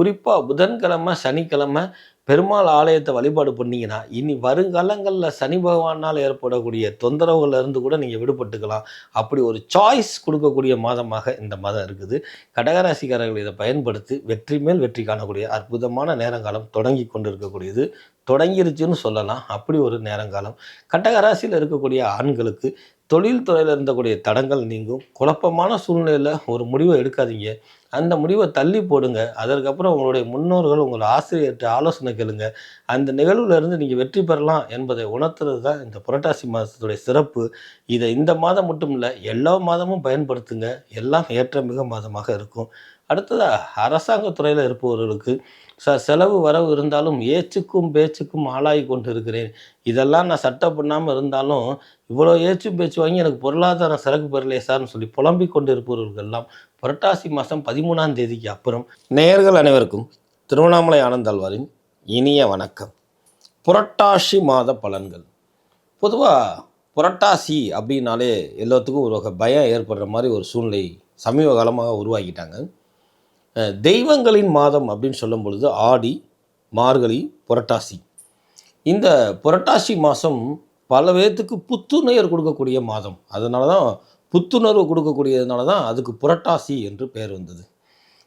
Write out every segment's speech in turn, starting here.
குறிப்பாக புதன்கிழமை சனிக்கிழமை பெருமாள் ஆலயத்தை வழிபாடு பண்ணீங்கன்னா இனி வருங்காலங்களில் சனி பகவானால் ஏற்படக்கூடிய தொந்தரவுகள்ல இருந்து கூட நீங்கள் விடுபட்டுக்கலாம். அப்படி ஒரு சாய்ஸ் கொடுக்கக்கூடிய மாதமாக இந்த மாதம் இருக்குது. கடகராசிக்காரர்கள் இதை பயன்படுத்தி வெற்றி மேல் வெற்றி காணக்கூடிய அற்புதமான நேரங்காலம் தொடங்கி கொண்டு இருக்கக்கூடியது தொடங்கிருச்சுன்னு சொல்லலாம். அப்படி ஒரு நேரங்காலம். கடகராசியில் இருக்கக்கூடிய ஆண்களுக்கு தொழில் துறையில் இருந்தக்கூடிய தடங்கள் நீங்கும். குழப்பமான சூழ்நிலையில் ஒரு முடிவை எடுக்காதீங்க. அந்த முடிவை தள்ளி போடுங்க. அதற்கப்புறம் உங்களுடைய முன்னோர்கள் உங்கள் ஆசிரியர்கிட்ட ஆலோசனை கேளுங்க. அந்த நிகழ்வுல இருந்து நீங்கள் வெற்றி பெறலாம் என்பதை உணர்த்துறது தான் இந்த புரட்டாசி மாதத்துடைய சிறப்பு. இதை இந்த மாதம் மட்டும் இல்லை எல்லா மாதமும் பயன்படுத்துங்க. எல்லாம் ஏற்ற மிக மாதமாக இருக்கும். அடுத்ததாக அரசாங்க துறையில் இருப்பவர்களுக்கு ச செலவு வரவு இருந்தாலும் ஏச்சுக்கும் பேச்சுக்கும் ஆளாகி கொண்டு இருக்கிறேன் இதெல்லாம் நான் சட்டம் பண்ணாமல் இருந்தாலும் இவ்வளோ ஏச்சும் பேச்சு வாங்கி எனக்கு பொருளாதாரம் சிறகு பெறலையே சார்னு சொல்லி புலம்பிக் கொண்டு இருப்பவர்கள் எல்லாம் புரட்டாசி மாதம் பதிமூணாம் தேதிக்கு அப்புறம். நேயர்கள் அனைவருக்கும் திருவண்ணாமலை ஆனந்தாழ்வாரின் இனிய வணக்கம். புரட்டாசி மாத பலன்கள். பொதுவாக புரட்டாசி அப்படின்னாலே எல்லாத்துக்கும் ஒரு வகை பயம் ஏற்படுற மாதிரி ஒரு சூழ்நிலை சமீப காலமாக உருவாக்கிட்டாங்க. தெய்வங்களின் மாதம் அப்படின்னு சொல்லும் பொழுது ஆடி மார்கழி புரட்டாசி. இந்த புரட்டாசி மாதம் பல பேர்த்துக்கு புத்துணர்வு கொடுக்கக்கூடிய மாதம். அதனால தான் புத்துணர்வு கொடுக்கக்கூடியதுனால தான் அதுக்கு புரட்டாசி என்று பெயர் வந்தது.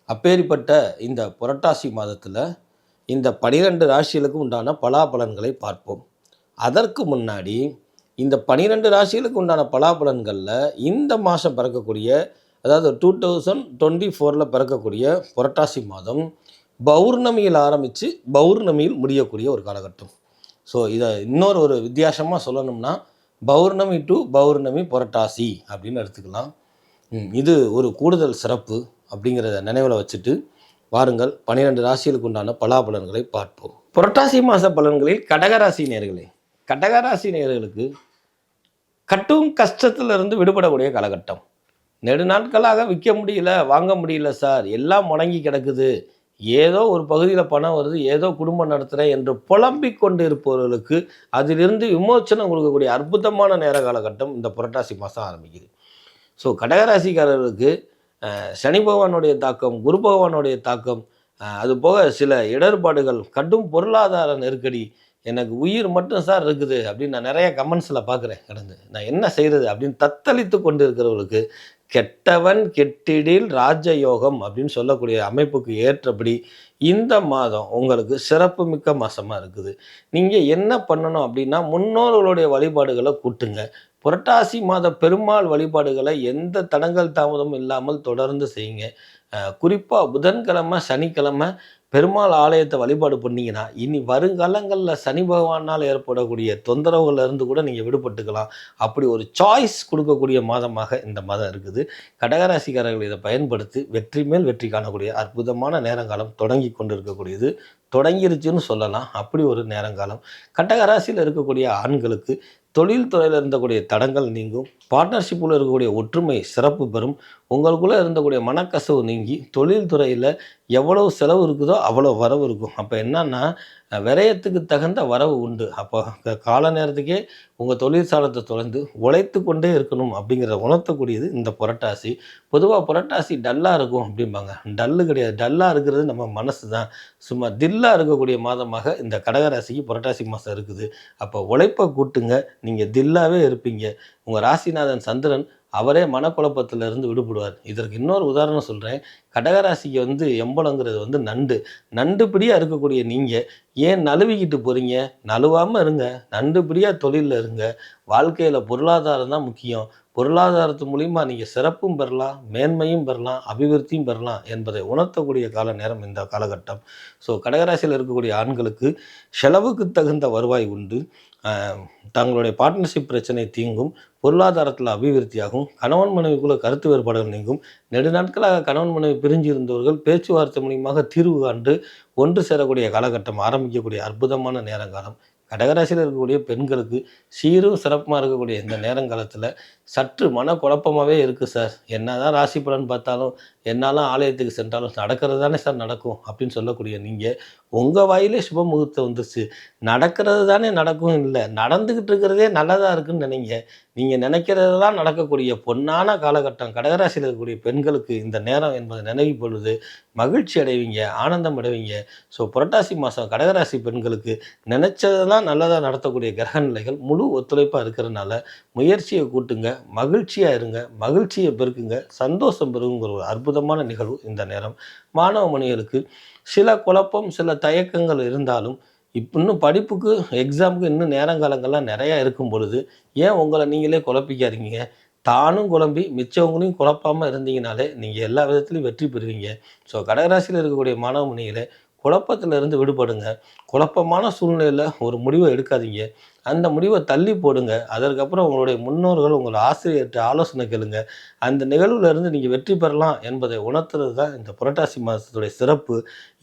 அப்பேற்பட்ட இந்த புரட்டாசி மாதத்தில் இந்த பனிரெண்டு ராசிகளுக்கு உண்டான பலாபலன்களை பார்ப்போம். அதற்கு முன்னாடி இந்த பனிரெண்டு ராசிகளுக்கு உண்டான பலாபலன்களில் இந்த மாதம் பிறக்கக்கூடிய அதாவது டூ தௌசண்ட் டுவெண்ட்டி ஃபோரில் பிறக்கக்கூடிய புரட்டாசி மாதம் பௌர்ணமியில் ஆரம்பித்து பௌர்ணமியில் முடியக்கூடிய ஒரு காலகட்டம். ஸோ இதை இன்னொரு ஒரு வித்தியாசமாக சொல்லணும்னா பௌர்ணமி டு பௌர்ணமி புரட்டாசி அப்படின்னு எடுத்துக்கலாம். இது ஒரு கூடுதல் சிறப்பு அப்படிங்கிறத நினைவில் வச்சுட்டு வாருங்கள் பன்னிரெண்டு ராசிகளுக்கு உண்டான பலாபலன்களை பார்ப்போம். புரட்டாசி மாத பலன்களில் கடகராசி நேர்களே கடகராசி நேர்களுக்கு கட்டும் கஷ்டத்திலிருந்து விடுபடக்கூடிய காலகட்டம். நெடு நாட்களாக விற்க முடியல வாங்க முடியல சார். எல்லாம் முடங்கி கிடக்குது. ஏதோ ஒரு பகுதியில் பணம் வருது ஏதோ குடும்பம் நடத்துகிறேன் என்று புலம்பிக் கொண்டு இருப்பவர்களுக்கு அதிலிருந்து விமோச்சனம் கொடுக்கக்கூடிய அற்புதமான நேர காலகட்டம் இந்த புரட்டாசி மாதம் ஆரம்பிக்குது. ஸோ கடகராசிக்காரர்களுக்கு சனி பகவானுடைய தாக்கம் குரு பகவானுடைய தாக்கம் அதுபோக சில இடர்பாடுகள் கடும் பொருளாதார நெருக்கடி எனக்கு உயிர் மட்டும் சார் இருக்குது அப்படின்னு நான் நிறைய கமெண்ட்ஸில் பார்க்குறேன் கடந்து. நான் என்ன செய்கிறது அப்படின்னு தத்தளித்து கொண்டு இருக்கிறவர்களுக்கு கெட்டவன் கெட்டிடில் ராஜயோகம் அப்படின்னு சொல்லக்கூடிய அமைப்புக்கு ஏற்றபடி இந்த மாதம் உங்களுக்கு சிறப்பு மிக்க மாதமாக இருக்குது. நீங்கள் என்ன பண்ணணும் அப்படின்னா முன்னோர்களுடைய வழிபாடுகளை கூட்டுங்க. புரட்டாசி மாத பெருமாள் வழிபாடுகளை எந்த தடங்கல் தாமதமும் இல்லாமல் தொடர்ந்து செய்யுங்க. குறிப்பாக புதன்கிழமை சனிக்கிழமை பெருமாள் ஆலயத்தை வழிபாடு பண்ணீங்கன்னா இனி வருங்காலங்களில் சனி பகவானால் ஏற்படக்கூடிய தொந்தரவுகள்ல இருந்து கூட நீங்கள் விடுபட்டுக்கலாம். அப்படி ஒரு சாய்ஸ் கொடுக்கக்கூடிய மாதமாக இந்த மாதம் இருக்குது. கடகராசிக்காரர்கள் இதை பயன்படுத்தி வெற்றி மேல் வெற்றி காணக்கூடிய அற்புதமான நேரங்காலம் தொடங்கி கொண்டு இருக்கக்கூடியது தொடங்கிருச்சுன்னு சொல்லலாம். அப்படி ஒரு நேரங்காலம். கட்டகராசியில் இருக்கக்கூடிய ஆண்களுக்கு தொழில் துறையில் இருந்தக்கூடிய தடங்கள் நீங்கும். பார்ட்னர்ஷிப்பில் இருக்கக்கூடிய ஒற்றுமை சிறப்பு பெறும். உங்களுக்குள்ளே இருந்தக்கூடிய மனக்கசவு நீங்கி தொழில்துறையில் எவ்வளவு செலவு இருக்குதோ அவ்வளோ வரவு இருக்கும். அப்போ என்னன்னா விரயத்துக்கு தகுந்த வரவு உண்டு. அப்போ கால நேரத்துக்கே உங்கள் தொழிற்சாலத்தை தொலைந்து தொடர்ந்து உழைத்து கொண்டே இருக்கணும் அப்படிங்கிறத உணர்த்தக்கூடியது இந்த புரட்டாசி. பொதுவாக புரட்டாசி டல்லாக இருக்கும் அப்படிம்பாங்க. டல்லு கிடையாது. டல்லாக இருக்கிறது நம்ம மனசு தான். சும்மா தில்லாக இருக்கக்கூடிய மாதமாக இந்த கடகராசிக்கு புரட்டாசி மாதம் இருக்குது. அப்போ உழைப்பை கூட்டுங்க. நீங்கள் தில்லாவே இருப்பீங்க. உங்கள் ராசிநாதன் சந்திரன் அவரே மனக்குழப்பத்திலிருந்து விடுபடுவார். இதற்கு இன்னொரு உதாரணம் சொல்கிறேன் கடகராசிக்கு வந்து எம்பளங்கிறது வந்து நண்டு. நண்டு பிடியாக இருக்கக்கூடிய நீங்கள் ஏன் நழுவிக்கிட்டு போகிறீங்க நழுவாமல் இருங்க. நண்டு பிடியாக தொழிலில் இருங்க. வாழ்க்கையில் பொருளாதாரம் தான் முக்கியம். பொருளாதாரத்து மூலிமா நீங்கள் சிறப்பும் பெறலாம் மேன்மையும் பெறலாம் அபிவிருத்தியும் பெறலாம் என்பதை உணர்த்தக்கூடிய கால நேரம் இந்த காலகட்டம். ஸோ கடகராசியில் இருக்கக்கூடிய ஆண்களுக்கு செலவுக்கு தகுந்த வருவாய் உண்டு. தங்களுடைய பார்ட்னர்ஷிப் பிரச்சனை தீங்கும் பொருளாதாரத்தில் அபிவிருத்தியாகும் கணவன் மனைவிக்குள்ள கருத்து வேறுபாடுகள் நீங்கும் நெடு நாட்களாக கணவன் மனைவி பிரிஞ்சு இருந்தவர்கள் பேச்சுவார்த்தை மூலியமாக தீர்வு காண்டு ஒன்று சேரக்கூடிய காலகட்டம் ஆரம்பிக்கக்கூடிய அற்புதமான நேரங்காலம். கடகராசியில் இருக்கக்கூடிய பெண்களுக்கு சீரும் சிறப்புமாக இருக்கக்கூடிய இந்த நேரங்காலத்தில் சற்று மன குழப்பமாகவே இருக்குது சார் என்ன தான் ராசி பலன் பார்த்தாலும் என்னாலும் ஆலயத்துக்கு சென்றாலும் நடக்கிறது தானே சார் நடக்கும் அப்படின்னு சொல்லக்கூடிய நீங்கள் உங்கள் வாயிலே சுப முகூர்த்தம் வந்துருச்சு. நடக்கிறது தானே நடக்கும் இல்லை. நடந்துக்கிட்டு இருக்கிறதே நல்லதாக இருக்குன்னு நினைங்க. நீங்கள் நினைக்கிறது தான் நடக்கக்கூடிய பொன்னான காலகட்டம். கடகராசியில் இருக்கக்கூடிய பெண்களுக்கு இந்த நேரம் என்பதை நினைவு பொழுது மகிழ்ச்சி அடைவீங்க ஆனந்தம் அடைவீங்க. ஸோ புரட்டாசி மாதம் கடகராசி பெண்களுக்கு நினச்சதெல்லாம் நல்லதாக நடத்தக்கூடிய கிரக நிலைகள் முழு ஒத்துழைப்பாக இருக்கிறனால முயற்சியை கூட்டுங்க மகிழ்ச்சியாக இருங்க மகிழ்ச்சியை பெருக்குங்க. சந்தோஷம் பெருங்குங்கிற ஒரு அற்புதமான நிகழ்வு இந்த நேரம். மாணவ மணிகளுக்கு சில குழப்பம் சில தயக்கங்கள் இருந்தாலும் இப்போ இன்னும் படிப்புக்கு எக்ஸாமுக்கு இன்னும் நேரங்காலங்கள்லாம் நிறையா இருக்கும் பொழுது ஏன் உங்களை நீங்களே குழப்பிக்காதீங்க? தானும் குழம்பி மிச்சவங்களையும் குழப்பாமல் இருந்தீங்கனாலே நீங்கள் எல்லா விதத்துலையும் வெற்றி பெறுவீங்க. ஸோ கடகராசியில் இருக்கக்கூடிய மாணவ மணிகளை குழப்பத்திலிருந்து விடுபடுங்க. குழப்பமான சூழ்நிலையில் ஒரு முடிவை எடுக்காதீங்க. அந்த முடிவை தள்ளி போடுங்க. அதற்கப்புறம் உங்களுடைய முன்னோர்கள் உங்கள் ஆசிரியர்கிட்ட ஆலோசனை கேளுங்க. அந்த நிகழ்வுலேருந்து நீங்கள் வெற்றி பெறலாம் என்பதை உணர்த்துறது தான் இந்த புரட்டாசி மாதத்துடைய சிறப்பு.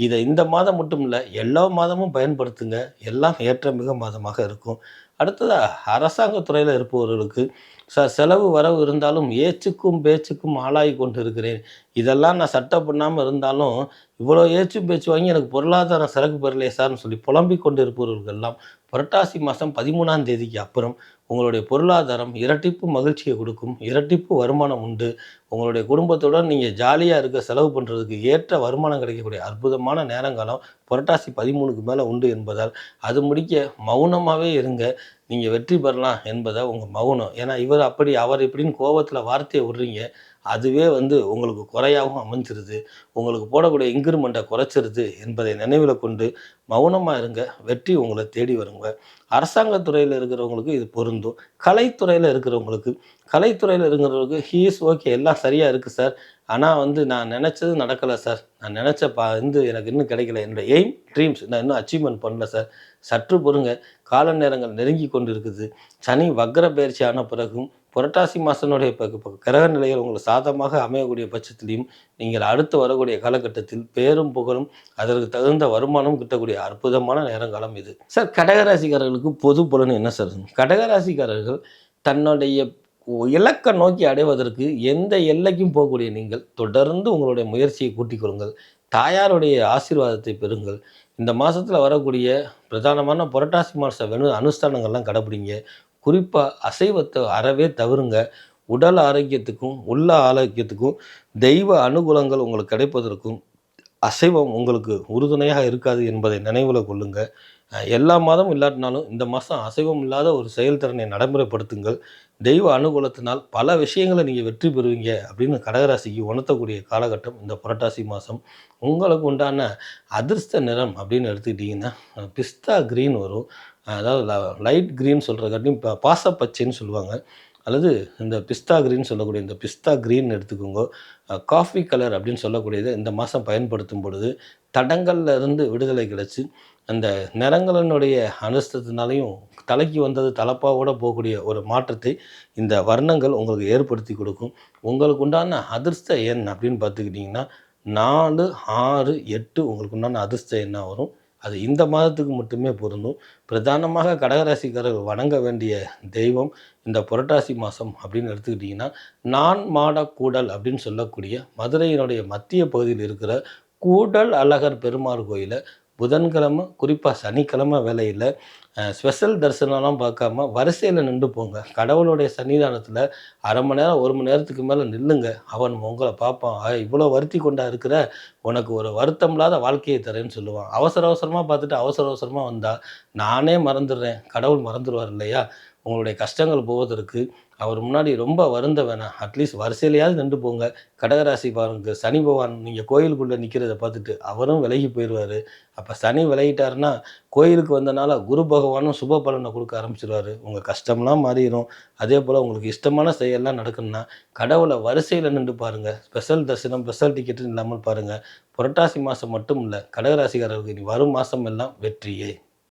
இதை இந்த மாதம் மட்டும் இல்லை எல்லா மாதமும் பயன்படுத்துங்க. எல்லாம் ஏற்றமிக மாதமாக இருக்கும். அடுத்ததாக அரசாங்க துறையில் இருப்பவர்களுக்கு ச செலவு வரவு இருந்தாலும் ஏச்சுக்கும் பேச்சுக்கும் ஆளாகி கொண்டு இருக்கிறேன் இதெல்லாம் நான் சட்டை பண்ணாமல் இருந்தாலும் இவ்வளோ ஏச்சும் பேச்சு வாங்கி எனக்கு பொருளாதாரம் சிறகு பெறலையே சார்னு சொல்லி புலம்பிக் கொண்டு இருப்பவர்கள் எல்லாம் புரட்டாசி மாதம் பதிமூணாம் தேதிக்கு அப்புறம் உங்களுடைய பொருளாதாரம் இரட்டிப்பு மகிழ்ச்சியை கொடுக்கும் இரட்டிப்பு வருமானம் உண்டு. உங்களுடைய குடும்பத்துடன் நீங்கள் ஜாலியாக இருக்க செலவு பண்ணுறதுக்கு ஏற்ற வருமானம் கிடைக்கக்கூடிய அற்புதமான நேரங்காலம் புரட்டாசி பதிமூணுக்கு மேலே உண்டு என்பதால் அது முடிக்க மௌனமாகவே இருங்க. நீங்கள் வெற்றி பெறலாம் என்பதை உங்கள் மௌனம். ஏன்னா இவர் அப்படி அவர் இப்படின்னு கோபத்தில் வார்த்தையை விடுறீங்க. அதுவே வந்து உங்களுக்கு குறையாகவும் அமைஞ்சிருது. உங்களுக்கு போடக்கூடிய இன்க்ரிமெண்ட்டை குறைச்சிருது என்பதை நினைவில் கொண்டு மௌனமாக இருங்க. வெற்றி உங்களை தேடி வருங்க. அரசாங்கத்துறையில் இருக்கிறவங்களுக்கு இது பொருந்தும். கலைத்துறையில் இருக்கிறவங்களுக்கு கலைத்துறையில் இருக்கிறவங்களுக்கு ஹீஸ் ஓகே எல்லாம் சரியாக இருக்குது சார் ஆனால் வந்து நான் நினச்சது நடக்கலை சார் நான் நினச்ச பா வந்து எனக்கு இன்னும் கிடைக்கல. என்னோடய எய்ம் ட்ரீம்ஸ் நான் இன்னும் அச்சீவ்மெண்ட் பண்ணல சார் சற்று பொறுங்க. கால நேரங்கள் நெருங்கி கொண்டு இருக்குது சனி வக்ர பயிற்சி ஆன பிறகும் புரட்டாசி மாதனுடைய கிரக நிலைகள் உங்களுக்கு சாதமாக அமையக்கூடிய பட்சத்திலையும் நீங்கள் அடுத்து வரக்கூடிய காலகட்டத்தில் பேரும் புகழும் அதற்கு தகுந்த வருமானம் கிட்டக்கூடிய அற்புதமான நேரங்காலம் இது. சார் கடகராசிக்காரர்களுக்கு பொது பலன் என்ன சார் கடகராசிக்காரர்கள் தன்னுடைய இலக்கை நோக்கி அடைவதற்கு எந்த எல்லைக்கும் போகக்கூடிய நீங்கள் தொடர்ந்து உங்களுடைய முயற்சியை கூட்டிக் கொள்ளுங்கள். தாயாருடைய ஆசீர்வாதத்தை பெறுங்கள். இந்த மாதத்தில் வரக்கூடிய பிரதானமான புரட்டாசி மாத வெணு அனுஷ்டானங்கள்லாம் கடைப்பிடிங்க குறிப்பாக அசைவத்தை அறவே தவிருங்க உடல் ஆரோக்கியத்துக்கும் உள்ள ஆரோக்கியத்துக்கும் தெய்வ அனுகூலங்கள் உங்களுக்கு கிடைப்பதற்கும் அசைவம் உங்களுக்கு உறுதுணையாக இருக்காது என்பதை நினைவில் கொள்ளுங்க. எல்லா மாதமும் இல்லாட்டினாலும் இந்த மாதம் அசைவம் இல்லாத ஒரு செயல்திறனை நடைமுறைப்படுத்துங்கள். தெய்வ அனுகூலத்தினால் பல விஷயங்களை நீங்கள் வெற்றி பெறுவீங்க அப்படின்னு கடகராசிக்கு உணர்த்தக்கூடிய காலகட்டம் இந்த புரட்டாசி மாதம் உங்களுக்கு உண்டான அதிர்ஷ்ட நிறம் அப்படின்னு எடுத்துக்கிட்டிங்கன்னா பிஸ்தா க்ரீன் வரும். அதாவது லைட் க்ரீன் சொல்கிறக்காட்டியும் இப்போ பாசப்பச்சைன்னு சொல்லுவாங்க. அல்லது இந்த பிஸ்தா க்ரீன் சொல்லக்கூடிய இந்த பிஸ்தா க்ரீன் எடுத்துக்கோங்க காஃபி கலர் அப்படின்னு சொல்லக்கூடியதை இந்த மாதம் பயன்படுத்தும் பொழுது தடங்களில் இருந்து விடுதலை கிடச்சி அந்த நிறங்களினுடைய அனுஷ்டத்தினாலையும் தலைக்கு வந்தது தலப்பாவோட போகக்கூடிய ஒரு மாற்றத்தை இந்த வர்ணங்கள் உங்களுக்கு ஏற்படுத்தி கொடுக்கும். உங்களுக்கு உண்டான அதிர்ஷ்ட எண் அப்படின்னு பார்த்துக்கிட்டிங்கன்னா நாலு ஆறு எட்டு உங்களுக்கு உண்டான அதிர்ஷ்ட எண்ணாக வரும். அது இந்த மாதத்துக்கு மட்டுமே பொருந்தும். பிரதானமாக கடகராசிக்காரர்கள் வணங்க வேண்டிய தெய்வம் இந்த புரட்டாசி மாதம் அப்படின்னு எடுத்துக்கிட்டிங்கன்னா நான் மாடக்கூடல் கூடல் அப்படின்னு சொல்லக்கூடிய மதுரையினுடைய மத்திய பகுதியில் இருக்கிற கூடல் அழகர் பெருமாள் கோயிலை புதன்கிழமை குறிப்பாக சனிக்கிழமை வேலையில் ஸ்பெஷல் தரிசனம்லாம் பார்க்காம வரிசையில் நின்று போங்க. கடவுளுடைய சன்னிதானத்தில் அரை மணி நேரம் ஒரு மணி நேரத்துக்கு மேலே நில்லுங்க. அவன் உங்களை பார்ப்பான். "ஆ, இவ்வளோ வருத்தி கொண்டா இருக்கிற? உனக்கு ஒரு வருத்தம் இல்லாத வாழ்க்கையை தரேன்னு சொல்லுவான். அவசர அவசரமாக பார்த்துட்டு அவசர அவசரமாக வந்தால் நானே மறந்துடுறேன். கடவுள் மறந்துடுவார் இல்லையா? உங்களுடைய கஷ்டங்கள் போவதற்கு அவர் முன்னாடி ரொம்ப வருந்த வேணாம் அட்லீஸ்ட் வரிசையிலையாவது நின்று போங்க. கடகராசி பாருங்க. சனி பகவான் நீங்கள் கோயிலுக்குள்ளே நிற்கிறத பார்த்துட்டு அவரும் விலகி போயிடுவார். அப்போ சனி விலகிட்டாருன்னா கோயிலுக்கு வந்தனால குரு பகவானும் சுப பலனை கொடுக்க ஆரம்பிச்சிருவார். உங்கள் கஷ்டம்லாம் மாறிடும் அதே போல் உங்களுக்கு இஷ்டமான செயல்லாம் நடக்கணும்னா கடவுளை வரிசையில் நின்று பாருங்கள் ஸ்பெஷல் தரிசனம் ஸ்பெஷல் டிக்கெட்டுன்னு இல்லாமல் பாருங்கள் புரட்டாசி மாதம் மட்டும் இல்லை கடகராசிக்காரர்களுக்கு இனி வரும் மாதம் எல்லாம் வெற்றியே.